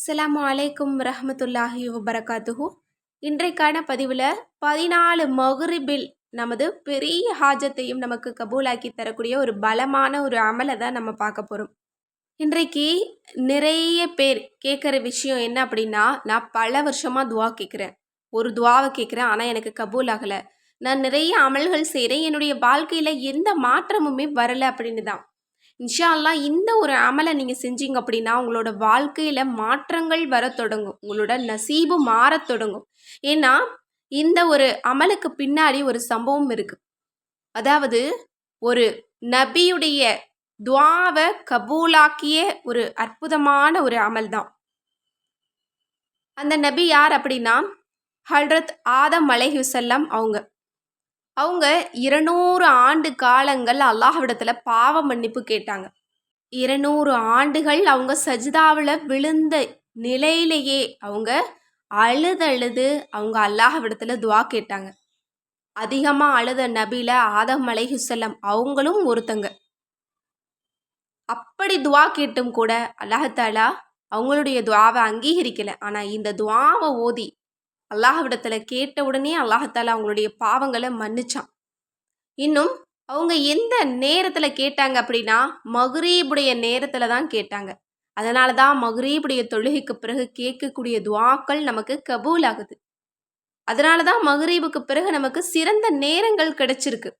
அஸ்லாம் அலைக்கும் ரஹமத்துல்லாஹி வபரகாத்துஹு. இன்றைக்கான பதிவில் பதினாலு மகுரிபில் நமது பெரிய ஹாஜத்தையும் நமக்கு கபூலாக்கி தரக்கூடிய ஒரு பலமான ஒரு அமலை தான் நம்ம பார்க்க போகிறோம் இன்றைக்கு நிறைய பேர் கேட்குற விஷயம் என்ன அப்படின்னா நான் பல வருஷமாக துவா கேட்குறேன் ஒரு துவாவை கேட்குறேன் ஆனால் எனக்கு கபூல் ஆகலை நான் நிறைய அமல்கள் செய்கிறேன் என்னுடைய வாழ்க்கையில் எந்த மாற்றமுமே வரலை அப்படின்னு தான். இன்ஷா இந்த ஒரு அமலை நீங்கள் செஞ்சீங்க அப்படின்னா உங்களோட வாழ்க்கையில் மாற்றங்கள் வர தொடங்கும். உங்களோட நசீபு மாறத் தொடங்கும். ஏன்னா இந்த ஒரு அமலுக்கு பின்னாடி ஒரு சம்பவம் இருக்குது அதாவது ஒரு நபியுடைய துவாவை கபூலாக்கிய ஒரு அற்புதமான ஒரு அமல் தான். அந்த நபி யார் அப்படின்னா ஹல்ரத் ஆதம் அலைஹுசல்லாம் அவங்க. அவங்க இருநூறு ஆண்டு காலங்கள் அல்லாஹ்விடத்தில் பாவ மன்னிப்பு கேட்டாங்க. இருநூறு ஆண்டுகள் அவங்க சஜிதாவில் விழுந்த நிலையிலேயே அவங்க அழுது அழுது அவங்க அல்லாஹ்விடத்தில் துவா கேட்டாங்க. அதிகமாக அழுத நபில ஆதம் அலைஹுசல்லம் அவங்களும் ஒருத்தங்க. அப்படி துவா கேட்டும் கூட அல்லாஹாலா அவங்களுடைய துவாவை அங்கீகரிக்கலை. ஆனால் இந்த துவாவை ஓதி அல்லாஹ்விடத்தில் கேட்ட உடனே அல்லாஹத்தால் அவங்களுடைய பாவங்களை மன்னிச்சான். இன்னும் அவங்க எந்த நேரத்தில் கேட்டாங்க அப்படின்னா மகுரீபுடைய நேரத்தில் தான் கேட்டாங்க. அதனால தான் மகுரீபுடைய தொழுகைக்கு பிறகு கேட்கக்கூடிய துவாக்கள் நமக்கு கபூல் ஆகுது அதனால தான் மகுரீபுக்கு பிறகு நமக்கு சிறந்த நேரங்கள் கிடைச்சிருக்கு.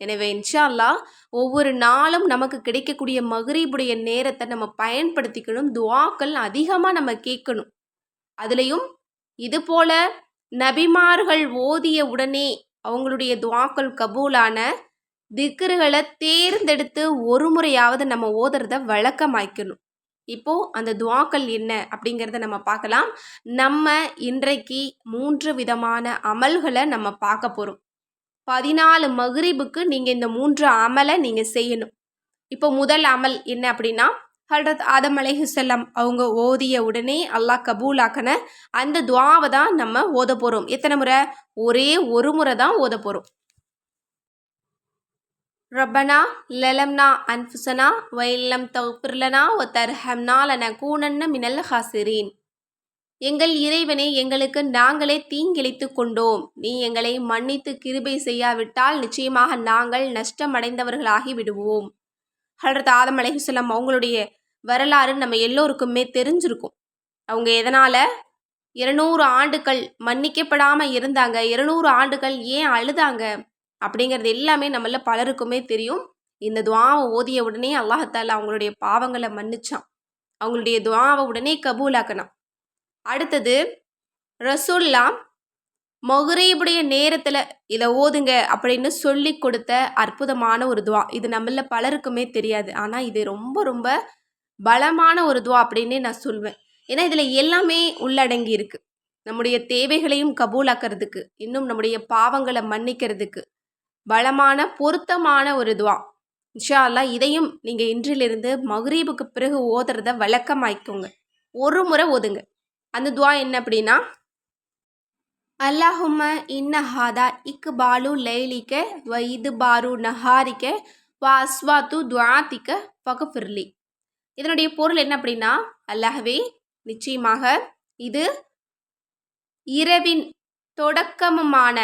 எனவே இன்ஷா அல்லாஹ் ஒவ்வொரு நாளும் நமக்கு கிடைக்கக்கூடிய மகரீபுடைய நேரத்தை நம்ம பயன்படுத்திக்கணும். துவாக்கள் அதிகமாக நம்ம கேட்கணும். அதுலேயும் இதுபோல நபிமார்கள் ஓதிய உடனே அவங்களுடைய துவாக்கள் கபூலான திக்ருகளை தேர்ந்தெடுத்து ஒரு முறையாவது நம்ம ஓதுறத வழக்கமாக்கணும். இப்போ அந்த துவாக்கள் என்ன அப்படிங்கிறத நம்ம பார்க்கலாம். நம்ம இன்றைக்கு மூன்று விதமான அமல்களை நம்ம பார்க்க போகிறோம் பதினாலு மகிரிபுக்கு நீங்கள் இந்த மூன்று அமலை நீங்கள் செய்யணும். இப்போ முதல் அமல் என்ன அப்படின்னா ஹல்ரத் ஆதம் அலைஹுசல்லாம் அவங்க ஓதிய உடனே அல்லாஹ் கபூலாக்கன அந்த துவாவை தான் நம்ம ஓத போகிறோம் எத்தனை முறை? ஒரே ஒரு முறை தான் ஓத போகிறோம் ரப்பனா லலம்னா அன்ஃபுசனா வைல்லம் தௌபிர்லனா ஒ தர்ஹம்னா லன கூனன்ன மினல் ஹாசிரீன். எங்கள் இறைவனை எங்களுக்கு நாங்களே தீங்கிழைத்து கொண்டோம். நீ எங்களை மன்னித்து கிருபை செய்யாவிட்டால் நிச்சயமாக நாங்கள் நஷ்டமடைந்தவர்களாகி விடுவோம். ஹல்ரத் ஆதம் அலைஹுசல்லாம் அவங்களுடைய வரலாறு நம்ம எல்லோருக்குமே தெரிஞ்சிருக்கும். அவங்க எதனால்? இருநூறு ஆண்டுகள் மன்னிக்கப்படாமல் இருந்தாங்க. இருநூறு ஆண்டுகள் ஏன் அழுதாங்க? அப்படிங்கிறது எல்லாமே நம்மள பலருக்குமே தெரியும். இந்த துவாவை ஓதிய உடனே அல்லாஹத்தால் அவங்களுடைய பாவங்களை மன்னிச்சான். அவங்களுடைய துவாவை உடனே கபூலாக்கினான். அடுத்தது ரசூல்லாம் மொஹரீபுடைய நேரத்தில் இதை ஓதுங்க அப்படின்னு சொல்லி கொடுத்த அற்புதமான ஒரு துவா. இது நம்மள பலருக்குமே தெரியாது. ஆனால் இது ரொம்ப ரொம்ப பலமான ஒரு துவா அப்படின்னே நான் சொல்வேன். ஏன்னா இதில் எல்லாமே உள்ளடங்கி இருக்கு நம்முடைய தேவைகளையும் கபூலாக்கிறதுக்கு இன்னும் நம்முடைய பாவங்களை மன்னிக்கிறதுக்கு பலமான பொருத்தமான ஒரு துவா. இன்ஷா அல்லா இதையும் நீங்கள் இன்றிலிருந்து மகுரீபுக்கு பிறகு ஓதுறத வழக்கமாய்க்கோங்க ஒரு முறை ஓதுங்க. அந்த துவா என்ன அப்படின்னா அல்லாஹும்ம இன்ன ஹாதா இக்கு பாலு லைலிக்க வ இது பாரு நஹாரிக்க வ அஸ்வாத்து துவாத்திக்க பகஃபிர்லி இதனுடைய பொருள் என்ன அப்படின்னா அல்லஹவே நிச்சயமாக இது இரவின் தொடக்கமுமான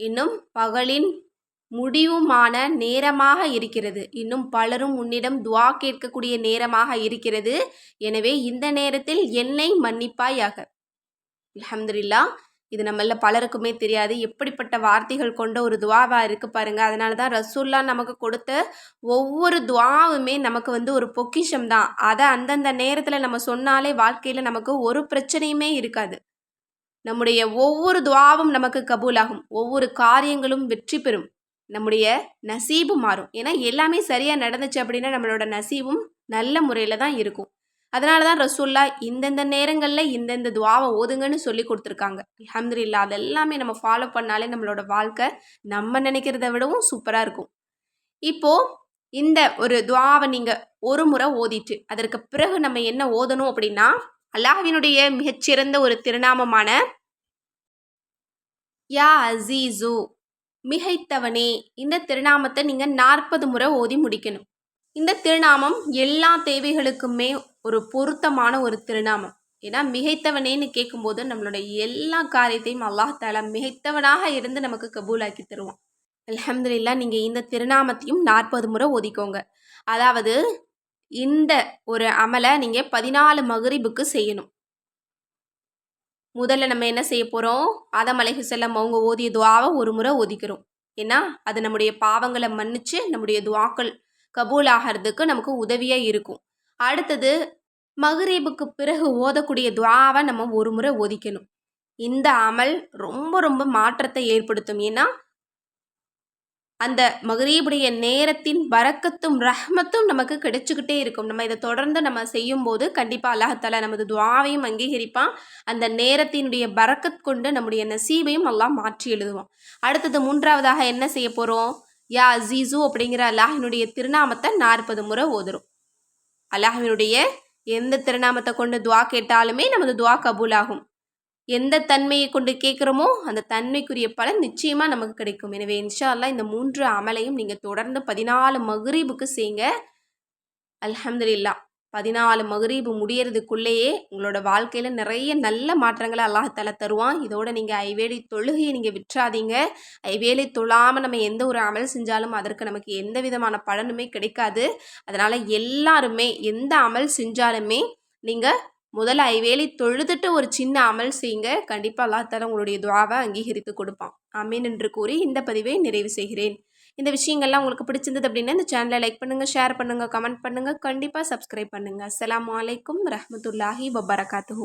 இன்னும் பகலின் முடிவுமான நேரமாக இருக்கிறது. இன்னும் பலரும் உன்னிடம் துவா கேட்கக்கூடிய நேரமாக இருக்கிறது. எனவே இந்த நேரத்தில் என்னை மன்னிப்பாயாக. அலமதுல்லா இது நம்மள பலருக்குமே தெரியாது. எப்படிப்பட்ட வார்த்தைகள் கொண்ட ஒரு துவாவா இருக்கு பாருங்க. அதனால தான் ரசூல்லா நமக்கு கொடுத்த ஒவ்வொரு துவாவுமே நமக்கு வந்து ஒரு பொக்கிஷம் தான். அதை அந்தந்த நேரத்தில் நம்ம சொன்னாலே வாழ்க்கையில் நமக்கு ஒரு பிரச்சனையுமே இருக்காது. நம்முடைய ஒவ்வொரு துவாவும் நமக்கு கபூலாகும். ஒவ்வொரு காரியங்களும் வெற்றி பெறும். நம்முடைய நசீபு மாறும். ஏன்னா எல்லாமே சரியாக நடந்துச்சு அப்படின்னா நம்மளோட நசீபும் நல்ல முறையில் தான் இருக்கும். அதனால தான் ரசூல்லா இந்தந்த நேரங்களில் இந்தந்த துவாவை ஓதுங்கன்னு சொல்லி கொடுத்துருக்காங்க. அலமதுல்லா அதெல்லாமே நம்ம ஃபாலோ பண்ணாலே நம்மளோட வாழ்க்கை நம்ம நினைக்கிறத விடவும் சூப்பராக இருக்கும். இப்போது இந்த ஒரு துவாவை நீங்கள் ஒரு முறை ஓதிட்டு அதற்கு பிறகு நம்ம என்ன ஓதணும் அப்படின்னா அல்லாஹினுடைய மிகச்சிறந்த ஒரு திருநாமமான யா அசீசு மிகைத்தவனே இந்த திருநாமத்தை நீங்கள் நாற்பது முறை ஓதி முடிக்கணும். இந்த திருநாமம் எல்லா தேவைகளுக்குமே ஒரு பொருத்தமான ஒரு திருநாமம். ஏன்னா மிகைத்தவனேன்னு கேட்கும்போது நம்மளுடைய எல்லா காரியத்தையும் அல்லாஹ் தாலா மிகைத்தவனாக இருந்து நமக்கு கபூலாக்கி தருவான். அலமதுல்லா நீங்கள் இந்த திருநாமத்தையும் நாற்பது முறை ஒதிக்கோங்க. அதாவது இந்த ஒரு அமலை நீங்கள் பதினாலு மகரிபுக்கு செய்யணும். முதல்ல நம்ம என்ன செய்ய போகிறோம் ஆதம் அலைஹி செல்லம் அவங்க ஓதிய துவாவை ஒரு முறை ஒதிக்கிறோம். ஏன்னா அது நம்முடைய பாவங்களை மன்னித்து நம்முடைய துவாக்கள் கபூல் ஆகிறதுக்கு நமக்கு உதவியாக இருக்கும். அடுத்தது மகரீபுக்கு பிறகு ஓதக்கூடிய துவாவை நம்ம ஒரு முறை ஒதிக்கணும் இந்த அமல் ரொம்ப ரொம்ப மாற்றத்தை ஏற்படுத்தும். ஏன்னா அந்த மகரீபுடைய நேரத்தின் வரக்கத்தும் ரஹ்மத்தும் நமக்கு கிடைச்சிக்கிட்டே இருக்கும். நம்ம இதை தொடர்ந்து நம்ம செய்யும்போது கண்டிப்பாக அல்லாஹால நமது துவாவையும் அங்கீகரிப்பான். அந்த நேரத்தினுடைய பறக்கத் கொண்டு நம்முடைய நசீபையும் எல்லாம் மாற்றி எழுதுவோம் அடுத்தது மூன்றாவதாக என்ன செய்ய போகிறோம் யா அசீசு அப்படிங்கிற அல்லாஹினுடைய திருநாமத்தை நாற்பது முறை ஓதுரும் அல்லாஹினுடைய எந்த திருநாமத்தை கொண்டு துவா கேட்டாலுமே நமது துவா கபூலாகும். எந்த தன்மையை கொண்டு கேட்குறோமோ அந்த தன்மைக்குரிய பலன் நிச்சயமாக நமக்கு கிடைக்கும். எனவே இன்ஷா அல்லா இந்த மூன்று அமலையும் நீங்கள் தொடர்ந்து பதினாலு மகுரீபுக்கு செய்யுங்க அல்ஹம்துலில்லா பதினாலு மகரீபு முடியறதுக்குள்ளேயே உங்களோட வாழ்க்கையில் நிறைய நல்ல மாற்றங்களை அல்லாஹால தருவான். இதோட நீங்கள் ஐவேலி தொழுகையை நீங்கள் விற்றாதீங்க ஐவேலி தொழாமல் நம்ம எந்த ஒரு அமல் செஞ்சாலும் அதற்கு நமக்கு எந்த விதமான பலனுமே கிடைக்காது. அதனால் எல்லாருமே எந்த அமல் செஞ்சாலுமே நீங்கள் முதல்ல ஐவேலி தொழுதுட்டு ஒரு சின்ன அமல் செய்யுங்க. கண்டிப்பாக அல்லாஹால உங்களுடைய துவாவை அங்கீகரித்து கொடுப்பான். அமீன் என்று கூறி இந்த பதிவை நிறைவு செய்கிறேன். இந்த விஷயங்கள்லாம் உங்களுக்கு பிடிச்சிருந்தது அப்படின்னா இந்த சேனலை லைக் பண்ணுங்கள் ஷேர் பண்ணுங்கள் கமெண்ட் பண்ணுங்கள் கண்டிப்பாக சப்ஸ்கிரைப் பண்ணுங்கள் அஸ்லாம் வலைக்கம் ரஹமத்துல்லாஹி வபரகாத்து